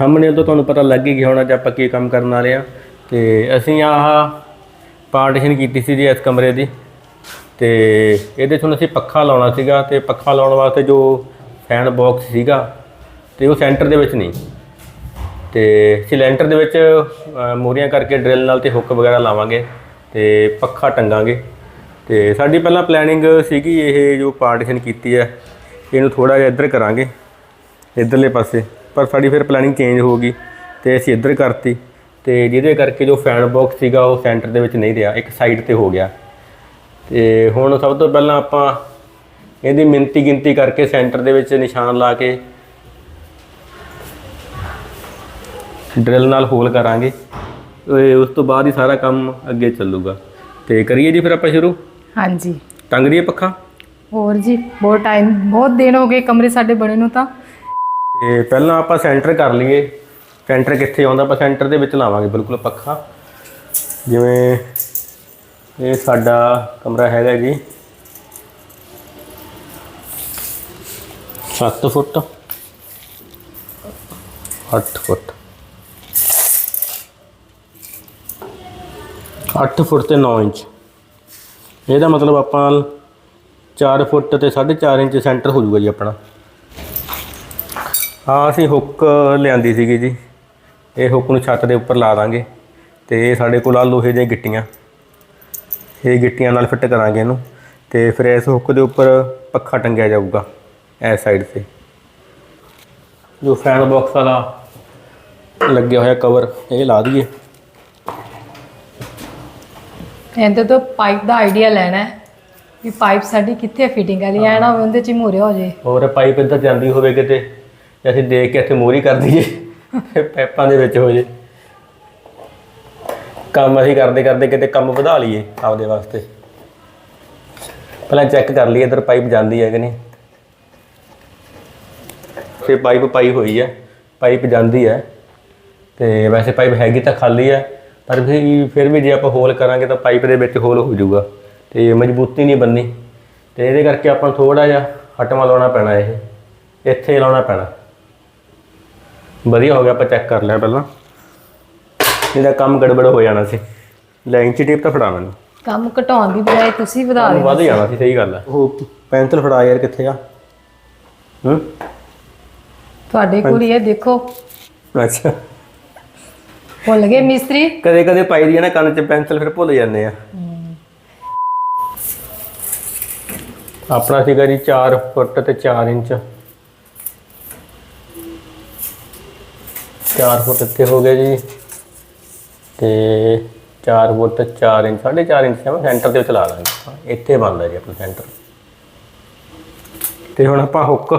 ਸਾਹਮਣੇ ਤੋਂ ਤੁਹਾਨੂੰ ਪਤਾ ਲੱਗ ਹੀ ਗਿਆ ਹੋਣਾ ਕਿ ਆਪਾਂ ਕੀ ਕੰਮ ਕਰਨ ਵਾਲੇ ਆ ਤੇ ਅਸੀਂ ਆਹ ਪਾਰਟੀਸ਼ਨ ਕੀਤੀ ਸੀ ਜੀ ਇਸ ਕਮਰੇ ਦੀ। ਤੇ ਇਹਦੇ 'ਚ ਹੁਣ ਅਸੀਂ ਪੱਖਾ ਲਾਉਣਾ ਸੀਗਾ ਤੇ ਪੱਖਾ ਲਾਉਣ ਵਾਸਤੇ ਜੋ ਫੈਨ ਬਾਕਸ ਸੀਗਾ ਤੇ ਉਹ ਸੈਂਟਰ ਦੇ ਵਿੱਚ ਨਹੀਂ। ਤੇ ਸਿਲੰਡਰ ਦੇ ਵਿੱਚ ਅ, ਕਰਕੇ ਡਰਿਲ ਨਾਲ ਤੇ ਹੁੱਕ ਵਗੈਰਾ ਲਾਵਾਂਗੇ ਤੇ ਪੱਖਾ ਟੰਗਾਂਗੇ। ਤੇ ਸਾਡੀ ਪਹਿਲਾਂ ਪਲੈਨਿੰਗ ਸੀਗੀ ਇਹ ਜੋ ਪਾਰਟੀਸ਼ਨ ਕੀਤੀ ਹੈ ਇਹਨੂੰ ਥੋੜਾ ਜਿਹਾ ਇੱਧਰ ਕਰਾਂਗੇ ਇੱਧਰਲੇ ਪਾਸੇ। ਪਰ ਸਾਡੀ ਫਿਰ ਪਲੈਨਿੰਗ ਚੇਂਜ ਹੋ ਗਈ ਤੇ ਅਸੀਂ ਇੱਧਰ ਕਰਤੀ ਤੇ ਜਿਹਦੇ ਕਰਕੇ ਜੋ ਫੈਨ ਬਾਕਸ ਸੀਗਾ ਉਹ ਸੈਂਟਰ ਦੇ ਵਿੱਚ ਨਹੀਂ ਰਿਹਾ ਇੱਕ ਸਾਈਡ ਤੇ ਹੋ ਗਿਆ। ਤੇ ਹੁਣ ਸਭ ਤੋਂ ਪਹਿਲਾਂ ਆਪਾਂ ਇਹਦੀ ਮਿੰਤੀ ਗਿਣਤੀ ਕਰਕੇ ਸੈਂਟਰ ਦੇ ਵਿੱਚ ਨਿਸ਼ਾਨ ਲਾ ਕੇ ਡਰਿਲ ਨਾਲ ਹੋਲ ਕਰਾਂਗੇ ਤੇ ਉਸ ਤੋਂ ਬਾਅਦ ਹੀ ਸਾਰਾ ਕੰਮ ਅੱਗੇ ਚੱਲੂਗਾ। ਤੇ ਕਰੀਏ ਜੀ ਫਿਰ ਆਪਾਂ ਸ਼ੁਰੂ? ਹਾਂਜੀ। ਟੰਗ ਦਈਏ ਪੱਖਾ? ਹੋਰ ਜੀ ਬਹੁਤ ਟਾਈਮ ਬਹੁਤ ਦਿਨ ਹੋ ਗਏ ਕਮਰੇ ਸਾਡੇ ਬਣੇ ਨੂੰ ਤਾਂ। ਤੇ ਪਹਿਲਾਂ ਆਪਾਂ ਸੈਂਟਰ ਕਰ ਲਈਏ। ਸੈਂਟਰ ਕਿੱਥੇ ਆਉਂਦਾ? ਆਪਾਂ ਸੈਂਟਰ ਦੇ ਵਿੱਚ ਲਾਵਾਂਗੇ, ਬਿਲਕੁਲ ਪੱਖਾ। ਜਿਵੇਂ ਇਹ ਸਾਡਾ ਕਮਰਾ ਹੈਗਾ ਜੀ। 7 ਫੁੱਟ। 8 ਫੁੱਟ। 8 ਫੁੱਟ ਤੇ 9 ਇੰਚ। ਇਹਦਾ ਮਤਲਬ ਆਪਾਂ 4 ਫੁੱਟ ਤੇ 4.5 ਇੰਚ ਸੈਂਟਰ ਹੋ ਜਾਊਗਾ ਜੀ ਆਪਣਾ। ਹਾਂ ਅਸੀਂ ਹੁੱਕ ਲਿਆਂਦੀ ਸੀਗੀ ਜੀ। ਇਹ ਹੁੱਕ ਨੂੰ ਛੱਤ ਦੇ ਉੱਪਰ ਲਾ ਦਾਂਗੇ ਤੇ ਇਹ ਸਾਡੇ ਕੋਲ ਆ ਲੋਹੇ ਦੀਆਂ ਗਿੱਟੀਆਂ। ਇਹ ਗਿੱਟੀਆਂ ਨਾਲ ਫਿੱਟ ਕਰਾਂਗੇ ਇਹਨੂੰ ਤੇ ਫਿਰ ਇਸ ਹੁੱਕ ਦੇ ਉੱਪਰ ਪੱਖਾ ਟੰਗਿਆ ਜਾਊਗਾ ਇਸ ਸਾਈਡ ਤੇ। ਜੋ ਫੈਨ ਬਾਕਸ ਵਾਲਾ ਲੱਗਿਆ ਹੋਇਆ ਕਵਰ ਇਹ ਲਾ ਦਈਏ। ਇਹਦੇ ਤੋਂ ਪਾਈਪ ਦਾ ਆਈਡੀਆ ਲੈਣਾ ਹੈ ਵੀ ਪਾਈਪ ਸਾਡੀ ਕਿੱਥੇ ਫਿਟਿੰਗ ਵਾਲੀ ਹੈ ਨਾ ਉਹਦੇ ਚ ਹੀ ਮੂਰੇ ਹੋ ਜੇ। ਹੋਰ ਪਾਈਪ ਇੱਧਰ ਜਾਂਦੀ ਹੋਵੇ ਕਿਤੇ। ਤੇ ਅਸੀਂ ਦੇਖ ਕੇ ਇੱਥੇ ਮੋਰੀ ਕਰ ਦਈਏ ਤੇ ਪੈਪਾਂ ਦੇ ਵਿੱਚ ਹੋ ਜੇ। ਕੰਮ ਅਸੀਂ ਕਰਦੇ ਕਰਦੇ ਕਿਤੇ ਕੰਮ ਵਧਾ ਲਈਏ ਆਪਦੇ ਵਾਸਤੇ। ਪਹਿਲਾਂ ਚੈੱਕ ਕਰ ਲਈਏ ਇੱਧਰ ਪਾਈਪ ਜਾਂਦੀ ਹੈ ਕਿ ਨਹੀਂ। ਫਿਰ ਪਾਈਪ ਪਾਈ ਹੋਈ ਹੈ ਪਾਈਪ ਜਾਂਦੀ ਹੈ। ਤੇ ਵੈਸੇ ਪਾਈਪ ਹੈਗੀ ਤਾਂ ਖਾਲੀ ਹੈ, ਪਰ ਵੀ ਫਿਰ ਵੀ ਜੇ ਆਪਾਂ ਹੋਲ ਕਰਾਂਗੇ ਤਾਂ ਪਾਈਪ ਦੇ ਵਿੱਚ ਹੋਲ ਹੋ ਜਾਊਗਾ ਤੇ ਮਜ਼ਬੂਤੀ ਨਹੀਂ ਬੰਨੀ ਤੇ ਇਹਦੇ ਕਰਕੇ ਆਪਾਂ ਥੋੜਾ ਜਿਹਾ ਹਟਵਾ ਲਾਉਣਾ ਪੈਣਾ ਇਹ, ਇੱਥੇ ਲਾਉਣਾ ਪੈਣਾ। ਵਧੀਆ ਹੋ ਗਿਆ ਆਪਾਂ ਚੈੱਕ ਕਰ ਲਿਆ ਪਹਿਲਾਂ। ਇਹਦਾ ਕੰਮ ਗੜਬੜ ਹੋ ਜਾਣਾ ਸੀ। ਲੈ ਇੰਚੀ ਟੇਪ ਤਾਂ ਫੜਾ ਮੈਨੂੰ। ਕੰਮ ਘਟਾਉਣ ਦੀ ਬਜਾਏ ਤੁਸੀਂ ਵਧਾ ਦਿਓ ਵੱਧ ਜਾਣਾ ਸੀ ਸਹੀ ਗੱਲ ਹੈ ਉਹ ਪੈਨਸਲ ਫੜਾ ਯਾਰ ਕਿੱਥੇ ਆ? ਹੂੰ? ਤੁਹਾਡੇ ਕੋਲ ਹੀ ਹੈ ਦੇਖੋ। ਅੱਛਾ। ਭੁੱਲ ਗਏ ਮਿਸਤਰੀ? ਕਦੇ ਕਦੇ ਪਾਈ ਦੀ ਆ ਨਾ ਕੰਨ 'ਚ ਪੈਨਸਲ ਫਿਰ ਭੁੱਲ ਜਾਂਦੇ ਆ। ਆਪਣਾ ਸੀਗਾ ਜੀ 4 ਫੁੱਟ ਤੇ 4 ਇੰਚ। 4 ਫੁੱਟ ਇੱਥੇ ਹੋ ਗਿਆ ਜੀ। ਤੇ 4 ਫੁੱਟ 4 ਇੰਚ 4.5 ਇੰਚ ਹੈ ਸੈਂਟਰ ਦੇ ਵਿੱਚ ਲਾ ਦਾਂਗੇ ਇੱਥੇ ਬਣਦਾ ਜੀ ਆਪਣਾ ਸੈਂਟਰ। ਤੇ ਹੁਣ ਆਪਾਂ ਹੁੱਕ।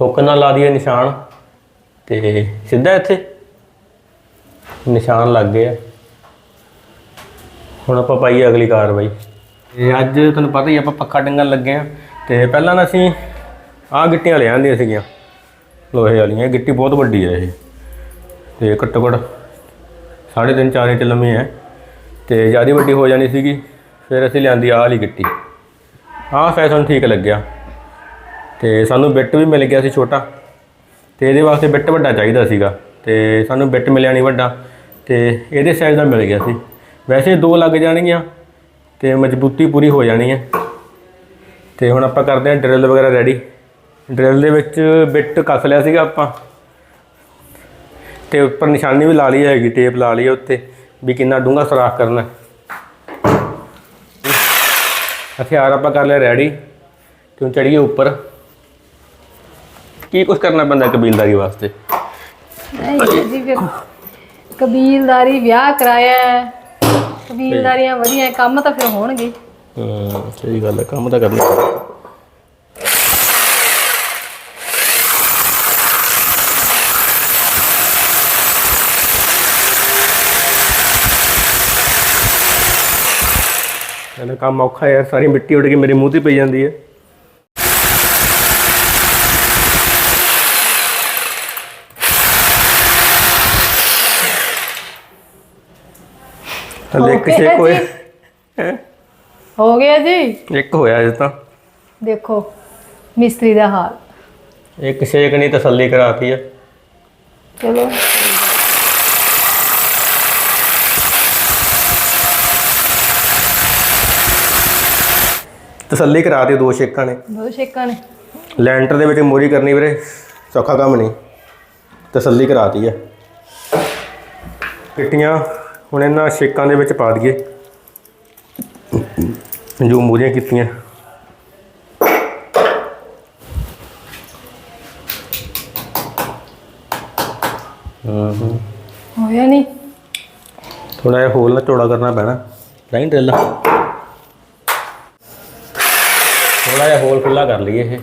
ਹੁੱਕ ਨਾਲ ਲਾ ਦਈਏ ਨਿਸ਼ਾਨ। ਤੇ ਸਿੱਧਾ ਇੱਥੇ। ਨਿਸ਼ਾਨ ਲੱਗ ਗਏ ਹੁਣ ਆਪਾਂ ਪਾਈਏ ਅਗਲੀ ਕਾਰਵਾਈ। ਤੇ ਅੱਜ ਤੁਹਾਨੂੰ ਪਤਾ ਹੀ ਆਪਾਂ ਪੱਖਾ ਟੰਗਣ ਲੱਗੇ ਆ। ਤੇ ਪਹਿਲਾਂ ਅਸੀਂ ਆਹ ਗਿੱਟੀਆਂ ਲੈ ਆਂਦੀਆਂ ਸੀਗੀਆਂ। ਲੋਹੇ ਵਾਲੀਆਂ, ਇਹ ਗਿੱਟੀ ਬਹੁਤ ਵੱਡੀ ਹੈ ਇਹ। ਤੇ ਘੱਟੋ ਘੱਟ ਸਾਢੇ ਤਿੰਨ ਚਾਰ ਇੰਚ ਲੰਮੀ ਹੈ। ਤੇ ਜ਼ਿਆਦਾ ਵੱਡੀ ਹੋ ਜਾਣੀ ਸੀਗੀ, ਫਿਰ ਅਸੀਂ ਲਿਆਂਦੀ ਆਹ ਵਾਲੀ ਗਿੱਟੀ। ਆਹ ਫੈਸ਼ਨ ਠੀਕ ਲੱਗਿਆ। ਤੇ ਸਾਨੂੰ ਬਿੱਟ ਵੀ ਮਿਲ ਗਿਆ ਸੀ ਛੋਟਾ। ਤੇ ਇਹਦੇ ਵਾਸਤੇ ਬਿੱਟ ਵੱਡਾ ਚਾਹੀਦਾ ਸੀਗਾ। ਤੇ ਸਾਨੂੰ ਬਿੱਟ ਮਿਲਿਆ ਨਹੀਂ ਵੱਡਾ। ਤੇ ਇਹਦੇ ਸਾਈਜ਼ ਦਾ ਮਿਲ ਗਿਆ ਸੀ। ਵੈਸੇ ਦੋ ਲੱਗ ਜਾਣਗੀਆਂ ਤੇ ਮਜ਼ਬੂਤੀ ਪੂਰੀ ਹੋ ਜਾਣੀ ਹੈ। ਤੇ ਹੁਣ ਆਪਾਂ ਕਰਦੇ ਹਾਂ ਡਰਿਲ ਵਗੈਰਾ ਰੈਡੀ। ਡਰਿਲ ਦੇ ਵਿੱਚ ਬਿੱਟ ਕੱਸ ਲਿਆ ਸੀਗਾ ਆਪਾਂ। ਤੇ ਉੱਪਰ ਨਿਸ਼ਾਨੀ ਵੀ ਲਾ ਲਈ ਹੈਗੀ ਟੇਪ ਲਾ ਲਈ ਉੱਤੇ ਵੀ ਕਿੰਨਾ ਡੂੰਘਾ ਸੁਰਾਖ ਕਰਨਾ। ਹਥਿਆਰ ਆਪਾਂ ਕਰ ਲਿਆ ਰੈਡੀ ਤੇ ਹੁਣ ਚੜੀਏ ਉੱਪਰ। ਕੀ ਕੁਝ ਕਰਨਾ ਪੈਂਦਾ ਕਬੀਲਦਾਰੀ ਵਾਸਤੇ? ਨਹੀਂ ਜੀ ਫਿਰ ਕਬੀਲਦਾਰੀ ਵਿਆਹ ਕਰਾਇਆ। ਕਬੀਲਦਾਰੀਆਂ ਵਧੀਆ ਕੰਮ ਤਾਂ ਫਿਰ ਹੋਣਗੇ। ਹਾਂ ਸਹੀ ਗੱਲ ਹੈ ਕੰਮ ਤਾਂ ਕਰਨਾ। ਇਹਦਾ ਕੰਮ ਔਖਾ ਹੈ ਸਾਰੀ ਮਿੱਟੀ ਉੱਡ ਕੇ ਮੇਰੇ ਮੂੰਹ ਤੇ ਪਈ ਜਾਂਦੀ ਹੈ। ਹਲੇ Okay ਕਿਸੇ ਕੋਈ ਜੀ। ਹੋ? ਗਿਆ ਜੀ। ਇੱਕ ਹੋਇਆ ਅਜੇ ਤਾਂ। ਦੇਖੋ ਮਿਸਤਰੀ ਦਾ ਹਾਲ। ਇੱਕ ਛੇਕ ਨਹੀਂ ਤਸੱਲੀ ਕਰਾਤੀ ਹੈ। ਚਲੋ। ਤਸੱਲੀ ਕਰਾ ਦਿਓ ਦੋ ਛੇਕਾਂ ਨੇ। ਦੋ ਛੇਕਾਂ ਨੇ। ਲੈਂਟਰ ਦੇ ਵਿੱਚ ਮੋਰੀ ਕਰਨੀ ਵੀਰੇ ਸੌਖਾ ਕੰਮ ਨਹੀਂ। ਤਸੱਲੀ ਕਰਾਤੀ ਹੈ ਪਿੱਟੀਆਂ ਹੁਣ ਇਹਨਾਂ ਛੇਕਾਂ ਦੇ ਵਿੱਚ ਪਾ ਦਈਏ। ਜੋ ਮੋਰੀਆਂ ਕੀਤੀਆਂ। ਹੋਇਆ ਨਹੀਂ। ਥੋੜਾ ਜਿਹਾ ਹੋਲ ਨਾ ਚੌੜਾ ਕਰਨਾ ਪੈਣਾ। ਨਹੀਂ ਡਰਿਲ। ਥੋੜਾ ਜਿਹਾ ਹੋਲ ਖੁੱਲਾ ਕਰ ਲਈਏ ਇਹ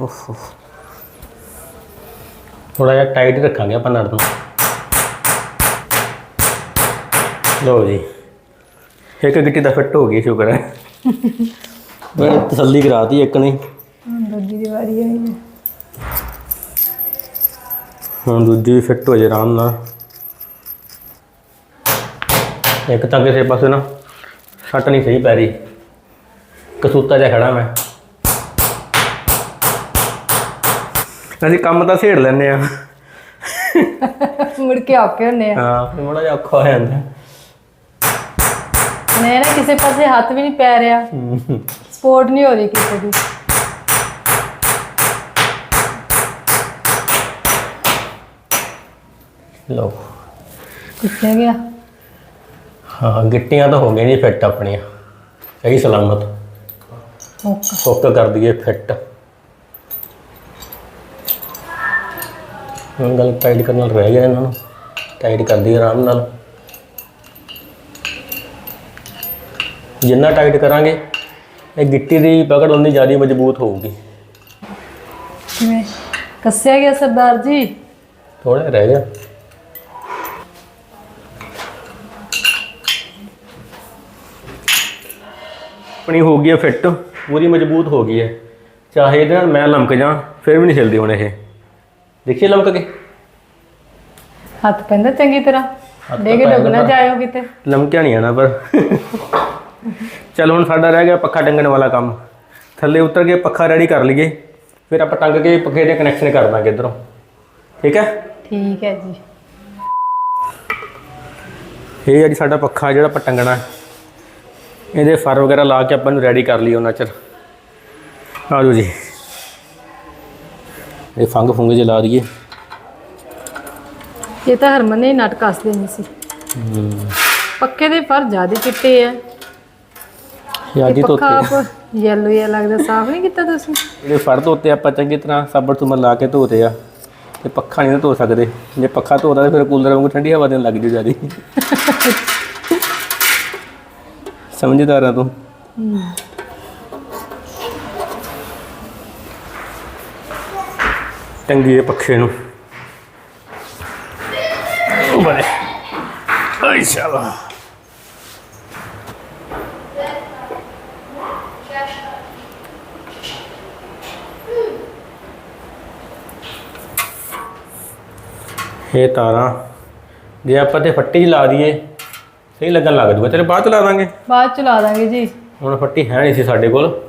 ਉਫ ਉਫ ਥੋੜਾ ਜਿਹਾ ਟਾਈਟ ਰੱਖਾਂਗੇ ਆਪਾਂ ਨੜ ਨੂੰ ਲਓ ਜੀ ਇੱਕ ਗਿੱਟੀ ਦਾ ਫਿੱਟ ਹੋ ਗਈ ਸ਼ੁਕਰ ਹੈ ਮੈਂ ਤਸੱਲੀ ਕਰਾਤੀ ਇੱਕ ਨੇ ਹੁਣ ਦੂਜੀ ਦੀ ਵਾਰੀ ਆਈ ਹੈ ਹੁਣ ਦੂਜੀ ਵੀ ਫਿੱਟ ਹੋ ਜੇ ਆਰਾਮ ਨਾਲ। ਇੱਕ ਤਾਂ ਕਿਸੇ ਪਾਸੇ ਨਾ ਸੱਟ ਨਹੀਂ ਸਹੀ ਪੈ ਰਹੀ। ਕਸੂਤਾ ਜਿਹਾ ਖੜਾ ਮੈਂ। ਅਸੀਂ ਕੰਮ ਤਾਂ ਛੇੜ ਲੈਂਦੇ ਆ ਮੁੜ ਕੇ ਔਕੇ ਹੁੰਨੇ ਆ। ਹਾਂ ਥੋੜਾ ਜਿਹਾ ਔਖਾ ਹੋ ਜਾਂਦਾ। ਮੈਂ ਨਾ ਕਿਸੇ ਪਾਸੇ ਹੱਥ ਵੀ ਨਹੀਂ ਪੈ ਰਿਹਾ। ਸਪੋਰਟ ਨਹੀਂ ਹੋ ਰਹੀ ਕਿਸੇ ਦੀ। ਲਓ। ਕਿੱਥੇ ਗਿਆ? ਹਾਂ ਗਿੱਟੀਆਂ ਤਾਂ ਹੋ ਗਈਆਂ ਜੀ ਫਿੱਟ ਆਪਣੀਆਂ। ਸਹੀ ਸਲਾਮਤ। ਓਕੇ। ਹੁੱਕ ਕਰ ਦਈਏ ਫਿੱਟ। ਹੁਣ ਗੱਲ ਟਾਈਟ ਕਰਨ ਨਾਲ ਰਹਿ ਗਿਆ ਇਹਨਾਂ ਨੂੰ। ਟਾਈਟ ਕਰ ਦਈਏ ਆਰਾਮ ਨਾਲ। ਜਿੰਨਾ ਟਾਈਟ ਕਰਾਂਗੇ ਇਹ ਗਿੱਟੀ ਦੀ ਪਕੜ ਉਨੀ ਜ਼ਿਆਦਾ ਮਜ਼ਬੂਤ ਹੋਊਗੀ। ਕਿਵੇਂ? ਕੱਸਿਆ ਗਿਆ ਸਰਦਾਰ ਜੀ? ਥੋੜਾ ਰਹਿ ਗਿਆ। ਆਪਣੀ ਹੋ ਗਈ ਹੈ ਫਿੱਟ ਪੂਰੀ ਮਜ਼ਬੂਤ ਹੋ ਗਈ ਹੈ। ਚਾਹੇ ਇਹਦੇ ਨਾਲ ਮੈਂ ਲਮਕ ਜਾ ਫਿਰ ਵੀ ਨਹੀਂ ਹਿਲਦੀ ਹੁਣ ਇਹ। ਦੇਖੀਏ ਲਮਕ ਕੇ। ਹੱਥ ਪੈਂਦਾ ਚੰਗੀ ਤਰ੍ਹਾਂ। ਡੇਗ ਤਾਂ ਡੁੱਬ ਨਾ। ਜਾਇਓ ਕਿਤੇ। ਲਮਕਿਆ ਨਹੀਂ ਆਣਾ ਪਰ। ਚਲ ਹੁਣ ਸਾਡਾ ਰਹਿ ਗਿਆ ਪੱਖਾ ਟੰਗਣ ਵਾਲਾ ਕੰਮ। ਥੱਲੇ ਉਤਰ ਕੇ ਪੱਖਾ ਰੈਡੀ ਕਰ ਲਈਏ। ਫਿਰ ਆਪਾਂ ਟੰਗ ਕੇ ਪੱਖੇ ਦੇ ਕਨੈਕਸ਼ਨ ਕਰ ਦਾਂਗੇ ਇਧਰੋਂ। ਠੀਕ ਹੈ? ਠੀਕ ਹੈ ਜੀ। ਇਹ ਹੈ ਜੀ ਸਾਡਾ ਪੱਖਾ ਜਿਹੜਾ ਆਪਾਂ ਟੰਗਣਾ। ਹੈ। ਇਹਦੇ ਫਰ ਵਗੈਰਾ ਲਾ ਕੇ ਆਪਾਂ ਨੂੰ ਰੈਡੀ ਕਰ ਲਈ ਉਹਨਾਂ ਚਿਰ। ਆ ਜਾਓ ਜੀ। ਇਹ ਫੰਗ ਫੁੰਗ ਜੇ ਲਾ ਦਈਏ। ਇਹ ਤਾਂ ਹਰਮਨ ਨੇ ਨਟ ਕੱਸ ਦੇਣੀ ਸੀ। ਪੱਕੇ ਦੇ ਪਰ ਜ਼ਿਆਦਾ ਚਿੱਟੇ ਆ। ਪੱਕਾ ਧੋਤੇ ਆਪ ਯੈਲੋ ਜਿਹਾ ਲੱਗਦਾ ਸਾਫ਼ ਨਹੀਂ ਕੀਤਾ ਤੁਸੀਂ? ਜਿਹੜੇ ਫਰ ਧੋਤੇ ਆਪਾਂ ਚੰਗੀ ਤਰ੍ਹਾਂ ਸਾਬਣ ਸੁਮਨ ਲਾ ਕੇ ਧੋਤੇ ਆ। ਤੇ ਪੱਖਾ ਨਹੀਂ ਧੋ ਸਕਦੇ। ਜੇ ਪੱਖਾ ਧੋਦਾ ਤਾਂ ਫਿਰ ਕੂਲਰ ਵਾਂਗੂ ਠੰਡੀ ਹਵਾ ਦੇਣ ਲੱਗ ਜੂ ਜਿਆਦੀ। ਸਮਝਦਾਰ ਆ ਤੂੰ। ਟੰਗੀਏ ਪੱਖੇ ਨੂੰ। ਬੜੇ ਆਈ ਇਹ ਤਾਰਾਂ ਜੇ ਆਪਾਂ ਤੇ ਫੱਟੀ ਲਾ ਦਈਏ ਸਹੀ ਲੱਗਣ ਲੱਗ ਜੂਗਾ ਤੇਰੇ ਬਾਅਦ ਚ ਲਾ ਦਾਂਗੇ। ਬਾਅਦ ਚ ਲਾ ਦਾਂਗੇ ਜੀ। ਹੁਣ ਫੱਟੀ ਹੈ ਨਹੀਂ ਸੀ ਸਾਡੇ ਕੋਲ।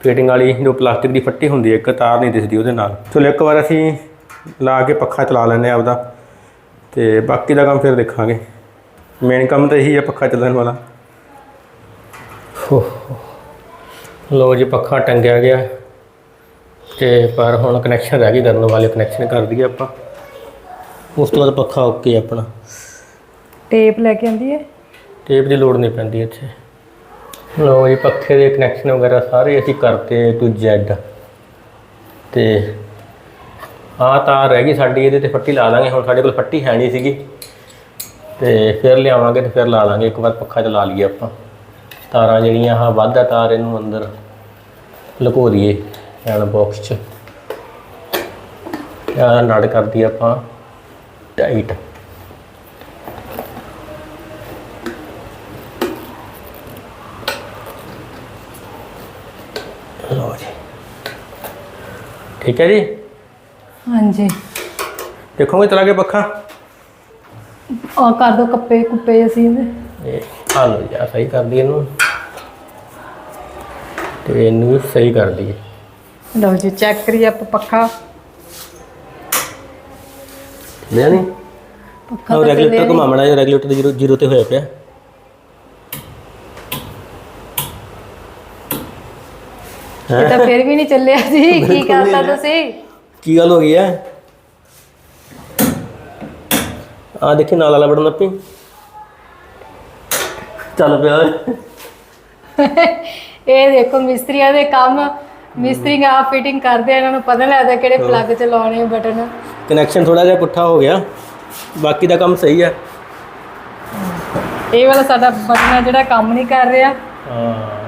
ਫਿਟਿੰਗ ਵਾਲੀ ਜੋ ਪਲਾਸਟਿਕ ਦੀ ਫੱਟੀ ਹੁੰਦੀ ਹੈ ਇੱਕ ਤਾਰ ਨਹੀਂ ਦਿਸਦੀ ਉਹਦੇ ਨਾਲ। ਚਲੋ ਇੱਕ ਵਾਰ ਅਸੀਂ ਲਾ ਕੇ ਪੱਖਾ ਚਲਾ ਲੈਂਦੇ ਹਾਂ ਆਪਦਾ। ਤੇ ਬਾਕੀ ਦਾ ਕੰਮ ਫਿਰ ਦੇਖਾਂਗੇ। ਮੇਨ ਕੰਮ ਤਾਂ ਇਹੀ ਹੈ ਪੱਖਾ ਚੱਲਣ ਵਾਲਾ। ਹੋ ਲੋ ਜੀ ਪੱਖਾ ਟੰਗਿਆ ਗਿਆ। ਤੇ ਪਰ ਹੁਣ ਕਨੈਕਸ਼ਨ ਰਹਿ ਗਈ ਕਰਨ ਵਾਲੇ ਕਨੈਕਸ਼ਨ ਕਰ ਦਈਏ ਆਪਾਂ। ਉਸ ਤੋਂ ਬਾਅਦ ਪੱਖਾ ਓਕੇ ਆਪਣਾ। ਟੇਪ ਲੈ ਕੇ ਆਂਦੀ ਹੈ? ਟੇਪ ਦੀ ਲੋੜ ਨਹੀਂ ਪੈਂਦੀ ਇੱਥੇ। ਲੋ ਜੀ, ਪੱਖੇ ਦੇ ਕਨੈਕਸ਼ਨ ਵਗੈਰਾ ਸਾਰੇ ਅਸੀਂ ਕਰਤੇ ਟੂ ਜ਼ੈਡ ਤੇ ਆਹ ਤਾਰ ਰਹਿ ਗਈ ਸਾਡੀ, ਇਹਦੇ ਤੇ ਫੱਟੀ ਲਾ ਦਾਂਗੇ, ਹੁਣ ਸਾਡੇ ਕੋਲ ਫੱਟੀ ਹੈ ਨਹੀਂ ਸੀਗੀ। ਤੇ ਫਿਰ ਲਿਆਵਾਂਗੇ ਤੇ ਫਿਰ ਲਾ ਦਾਂਗੇ, ਇੱਕ ਵਾਰ ਪੱਖਾ ਚਲਾ ਲਈਏ ਆਪਾਂ। ਤਾਰਾਂ ਜਿਹੜੀਆਂ, ਆਹ ਵੱਧ ਆ ਤਾਰ ਇਹਨੂੰ ਅੰਦਰ ਲੁਕੋ ਦਈਏ, ਐਨ ਬਾਕਸ 'ਚ। ਯਾਰ ਨੜ ਕਰਦੀ ਆਪਾਂ ਟਾਈਟ ਲਓ ਜੀ ਠੀਕ ਹੈ ਜੀ? ਹਾਂਜੀ। ਦੇਖੋਗੇ ਚਲਾ ਕੇ ਪੱਖਾ? ਆ ਕਰ ਦੋ ਕੱਪੇ ਕੁੱਪੇ ਅਸੀਂ ਇਹਦੇ। ਇਹ ਆ ਲੋ ਜੀ ਆਹ ਸਹੀ ਕਰ ਦਈਏ ਇਹਨੂੰ। ਤੇ ਇਹਨੂੰ ਵੀ ਸਹੀ ਕਰ ਦਈਏ। ਲਓ ਜੀ ਚੈੱਕ ਕਰੀਏ ਆਪਾਂ ਪੱਖਾ। ਲਿਆ ਨਹੀਂ। ਪੱਖਾ ਉਹ ਤਾਂ ਰੈਗੂਲੇਟਰ ਘੁਮਾਉਣਾ ਹੈ ਰੈਗੂਲੇਟਰ ਦੇ ਜ਼ੀਰੋ ਜ਼ੀਰੋ ਤੇ ਹੋਇਆ ਪਿਆ। ਇਹ ਤਾਂ ਫਿਰ ਵੀ ਨਹੀਂ ਚੱਲਿਆ ਜੀ ਕੀ ਕਰਤਾ ਤੁਸੀਂ? ਕੀ ਗੱਲ ਹੋ ਗਈ ਹੈ ਆ ਦੇਖੀ ਨਾਲ ਵਾਲਾ ਬਟਨ ਨੱਪੀ ਚੱਲ ਪਿਆ। ਇਹ ਦੇਖੋ ਮਿਸਤਰੀਆਂ ਦੇ ਕੰਮ ਮਿਸਤਰੀ ਆਪ ਫਿਟਿੰਗ ਕਰਦੇ ਆ ਇਹਨਾਂ ਨੂੰ ਪਤਾ ਲੱਗਦਾ ਕਿਹੜੇ ਪਲੱਗ ਚ ਲਾਉਣੇ ਬਟਨ। ਕਨੈਕਸ਼ਨ ਥੋੜਾ ਜਿਹਾ ਪੁੱਠਾ ਹੋ ਗਿਆ। ਬਾਕੀ ਦਾ ਕੰਮ ਸਹੀ ਹੈ ਇਹ ਵਾਲਾ ਸਾਡਾ ਬਟਨ ਆ ਜਿਹੜਾ ਕੰਮ ਨਹੀਂ ਕਰ ਰਿਹਾ। ਹਾਂ।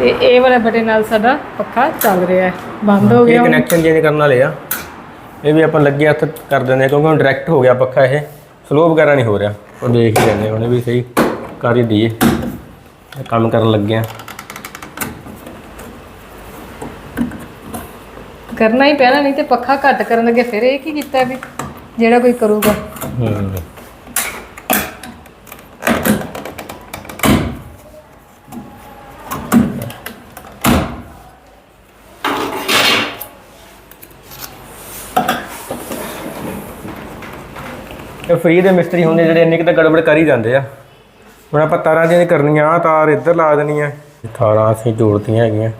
ਤੇ ਇਹ ਵਾਲੇ ਬਟਨ ਨਾਲ ਸਾਡਾ ਪੱਖਾ ਚੱਲ ਰਿਹਾ ਹੈ। ਬੰਦ ਹੋ ਗਿਆ ਹੁਣ। ਕਨੈਕਸ਼ਨ ਚੇਂਜ ਕਰਨ ਵਾਲੇ ਆ। ਇਹ ਵੀ ਆਪਾਂ ਲੱਗੇ ਹੱਥ ਕਰ ਦਿੰਦੇ ਆ ਕਿਉਂਕਿ ਹੁਣ ਡਾਇਰੈਕਟ ਹੋ ਗਿਆ ਪੱਖਾ ਇਹ। ਸਲੋ ਵਗੈਰਾ ਨਹੀਂ ਹੋ ਰਿਹਾ। ਉਹ ਦੇਖ ਹੀ ਲੈਂਦੇ ਉਹਨੇ ਵੀ ਸਹੀ ਕਰ ਹੀ ਦਈਏ। ਕੰਮ ਕਰਨ ਲੱਗੇ ਆ। ਕਰਨਾ ਹੀ ਪੈਣਾ ਨਹੀਂ ਤੇ ਪੱਖਾ ਘੱਟ ਕਰਨ ਲੱਗੇ ਫਿਰ ਇਹ ਕੀ ਕੀਤਾ ਵੀ? ਜਿਹੜਾ ਕੋਈ ਕਰੂਗਾ। ਹੂੰ। ਇਹ ਫ੍ਰੀ ਦੇ ਮਿਸਤਰੀ ਹੁੰਦੇ ਜਿਹੜੇ ਇੰਨੀ ਕੁ ਤਾਂ ਗੜਬੜ ਕਰ ਹੀ ਜਾਂਦੇ ਆ। ਹੁਣ ਆਪਾਂ ਤਾਰਾਂ ਚੇਂਜ ਕਰਨੀਆਂ ਆ ਤਾਰ ਇੱਧਰ ਲਾ ਦੇਣੀਆਂ ਤਾਰਾਂ ਅਸੀਂ ਜੋੜਤੀਆਂ ਹੈਗੀਆਂ।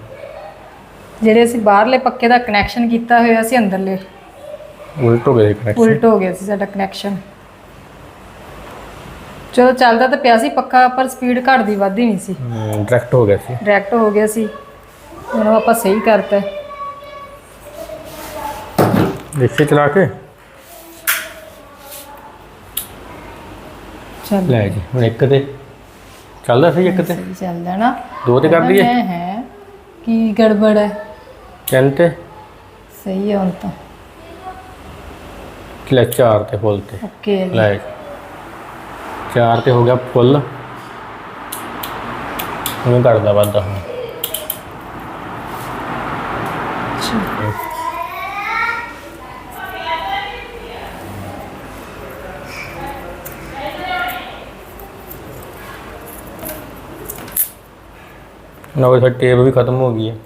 ਜਿਹੜੇ ਅਸੀਂ ਬਾਹਰਲੇ ਪੱਕੇ ਦਾ ਕਨੈਕਸ਼ਨ ਕੀਤਾ ਹੋਇਆ ਸੀ ਅੰਦਰਲੇ। ਉਲਟ ਹੋ ਗਏ ਕਨੈਕਸ਼ਨ ਉਲਟ ਹੋ ਗਿਆ ਸੀ ਸਾਡਾ ਕਨੈਕਸ਼ਨ ਚਲੋ ਚੱਲਦਾ ਤਾਂ ਪਿਆ ਸੀ ਪੱਖਾ ਪਰ ਸਪੀਡ ਘਟਦੀ ਵੱਧਦੀ ਨਹੀਂ ਸੀ। ਡਾਇਰੈਕਟ ਹੋ ਗਿਆ ਸੀ। ਡਾਇਰੈਕਟ ਹੋ ਗਿਆ ਸੀ। ਹੁਣ ਆਪਾਂ ਸਹੀ ਕਰਤਾ। ਦੇਖੇ ਚਲਾ ਕੇ। ਚੱਲ ਲੈ ਜੀ ਹੁਣ ਇੱਕ ਤੇ ਚੱਲਦਾ ਸੀ ਇੱਕ ਤੇ? ਸਹੀ ਚੱਲਦਾ ਨਾ ਦੋ ਤੇ ਕਰ ਦਈਏ ਹੈ ਹੈ ਕੀ ਗੜਬੜ ਹੈ? ਤਿੰਨ ਤੇ? ਸਹੀ ਹੈ ਹੁਣ ਤਾਂ। ਲੈ ਚਾਰ ਤੇ ਫੁੱਲ ਤੇ। ਓਕੇ ਲੈ। ਚਾਰ ਤੇ ਹੋ ਗਿਆ ਫੁੱਲ। ਹੁਣ ਕਰਦਾ ਵੱਧਦਾ ਹੁਣ। ਨਾ ਉਹ ਟੇਪ ਵੀ ਖਤਮ ਹੋ ਗਈ ਹੈ।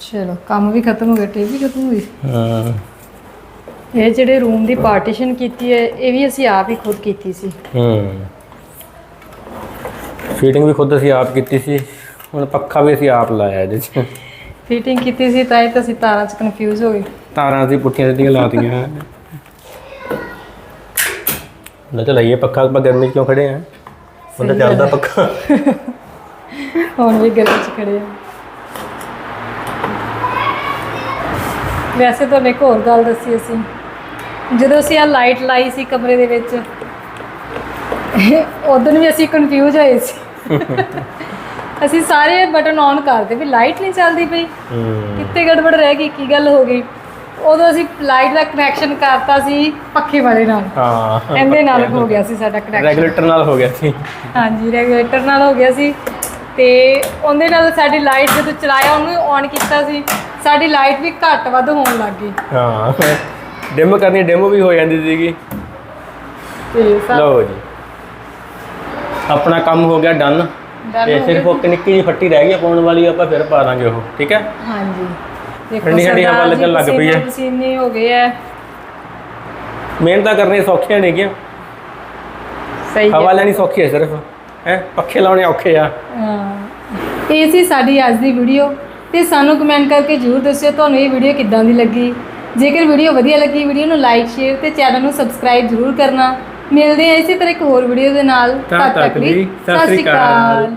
ਚਲੋ ਕੰਮ ਵੀ ਖਤਮ ਹੋ ਗਿਆ ਟੀਵੀ ਵੀ ਖਤਮ ਹੋ ਗਈ। ਹਾਂ। ਇਹ ਜਿਹੜੇ ਰੂਮ ਦੀ ਪਾਰਟੀਸ਼ਨ ਕੀਤੀ ਹੈ ਇਹ ਵੀ ਅਸੀਂ ਆਪ ਹੀ ਖੁਦ ਕੀਤੀ ਸੀ। ਹੂੰ। ਫੀਟਿੰਗ ਵੀ ਖੁਦ ਅਸੀਂ ਆਪ ਕੀਤੀ ਸੀ ਹੁਣ ਪੱਖਾ ਵੀ ਅਸੀਂ ਆਪ ਲਾਇਆ ਇਹਦੇ 'ਚ। ਫਿਟਿੰਗ ਕੀਤੀ ਸੀ ਤਾਂ ਹੀ ਤਾਂ ਅਸੀਂ ਤਾਰਾਂ 'ਚ ਕਨਫਿਊਜ਼ ਹੋ ਗਏ। ਤਾਰਾਂ ਅਸੀਂ ਪੁੱਠੀਆਂ ਸਿੱਧੀਆਂ ਲਾਤੀਆਂ। ਨਾ ਤਾਂ ਲਈਏ ਪੱਖਾ ਆਪਾਂ ਗਰਮੀ 'ਚ ਕਿਉਂ ਖੜੇ ਆ? ਉਹਦਾ ਚੱਲਦਾ ਪੱਖਾ। ਹੁਣ ਵੀ ਗਲੀ 'ਚ ਖੜੇ ਆ। ਵੈਸੇ ਤਾਂ ਇੱਕ ਹੋਰ ਗੱਲ ਦੱਸੀ ਅਸੀਂ। ਜਦੋਂ ਅਸੀਂ ਆ ਲਾਈਟ ਲਾਈ ਸੀ ਕਮਰੇ ਦੇ ਵਿੱਚ ਉਦੋਂ ਵੀ ਅਸੀਂ ਕਨਫਿਊਜ਼ ਹੋਏ ਸੀ। ਅਸੀਂ ਸਾਰੇ ਬਟਨ ਔਨ ਕਰਦੇ ਵੀ ਲਾਈਟ ਨਹੀਂ ਚੱਲਦੀ ਪਈ। ਕਿੱਥੇ ਗੜਬੜ ਰਹਿ ਗਈ ਕੀ ਗੱਲ ਹੋ ਗਈ। ਉਦੋਂ ਅਸੀਂ ਲਾਈਟ ਦਾ ਕਨੈਕਸ਼ਨ ਕਰਤਾ ਸੀ ਪੱਖੇ ਵਾਲੇ ਨਾਲ। ਹਾਂ। ਇਹਦੇ ਨਾਲ ਹੋ ਗਿਆ ਸੀ ਸਾਡਾ ਕਨੈਕਸ਼ਨ ਰੈਗੂਲੇਟਰ ਨਾਲ ਹੋ ਗਿਆ ਸੀ। ਹਾਂਜੀ ਰੈਗੂਲੇਟਰ ਨਾਲ ਹੋ ਗਿਆ ਸੀ। ਤੇ ਉਹਦੇ ਨਾਲ ਸਾਡੀ ਲਾਈਟ ਜਦੋਂ ਚਲਾਇਆ ਉਹਨੂੰ ਔਨ ਕੀਤਾ ਸੀ ਸਾਡੀ ਲਾਈਟ ਵੀ ਘੱਟ ਵੱਧ ਹੋਣ ਲੱਗ ਗਈ। ਹਾਂ ਡੈਮੋ ਕਰਨੀ ਡੈਮੋ ਵੀ ਹੋ ਜਾਂਦੀ ਸੀਗੀ। ਤੇ ਸਾ- ਲਓ ਜੀ। ਆਪਣਾ ਕੰਮ ਹੋ ਗਿਆ ਡਨ Done ਤੇ ਹੋ ਸਿਰਫ ਉਹ ਨਿੱਕੀ ਜਿਹੀ ਫੱਟੀ ਰਹਿ ਗਈ ਆ ਪਾਉਣ ਵਾਲੀ ਆਪਾਂ ਫਿਰ ਪਾ ਦਾਂਗੇ ਉਹ ਠੀਕ ਹੈ? ਹਾਂਜੀ। ਦੇਖੋ ਠੰਡੀ ਠੰਡੀ ਹਵਾ ਸਰਦਾਰ ਜੀ ਲੱਗਣ ਲੱਗ ਪਈ ਹੈ। ਪਸੀਨੇ ਪਸੀਨੇ ਹੋ ਗਏ ਐ। ਮਿਹਨਤਾਂ ਕਰਨੀਆਂ ਸੌਖੀਆਂ ਨਹੀਂ ਗਿਆ ਸਹੀ ਹਵਾ ਲੈਣੀ ਸੌਖੀ ਹੈ ਸਿਰਫ। ਹੈ ਪੱਖੇ ਲਾਉਣੇ ਔਖੇ ਆ। ਹਾਂ। ਇਹ ਸੀ ਸਾਡੀ ਅੱਜ ਦੀ ਵੀਡੀਓ। ਤੇ ਸਾਨੂੰ ਕਮੈਂਟ ਕਰਕੇ ਜਰੂਰ ਦੱਸਿਓ ਤੁਹਾਨੂੰ ਇਹ ਵੀਡੀਓ ਕਿੱਦਾਂ ਦੀ ਲੱਗੀ। ਜੇਕਰ ਵੀਡੀਓ ਵਧੀਆ ਲੱਗੀ ਵੀਡੀਓ ਨੂੰ ਲਾਈਕ ਸ਼ੇਅਰ ਤੇ ਚੈਨਲ ਨੂੰ ਸਬਸਕ੍ਰਾਈਬ ਜਰੂਰ ਕਰਨਾ। ਮਿਲਦੇ ਹਾਂ ਇਸੇ ਤਰ੍ਹਾਂ ਇੱਕ ਹੋਰ ਵੀਡੀਓ ਦੇ ਨਾਲ। ਤਦ ਤੱਕ ਲਈ ਸਤਿ ਸ਼੍ਰੀ ਅਕਾਲ।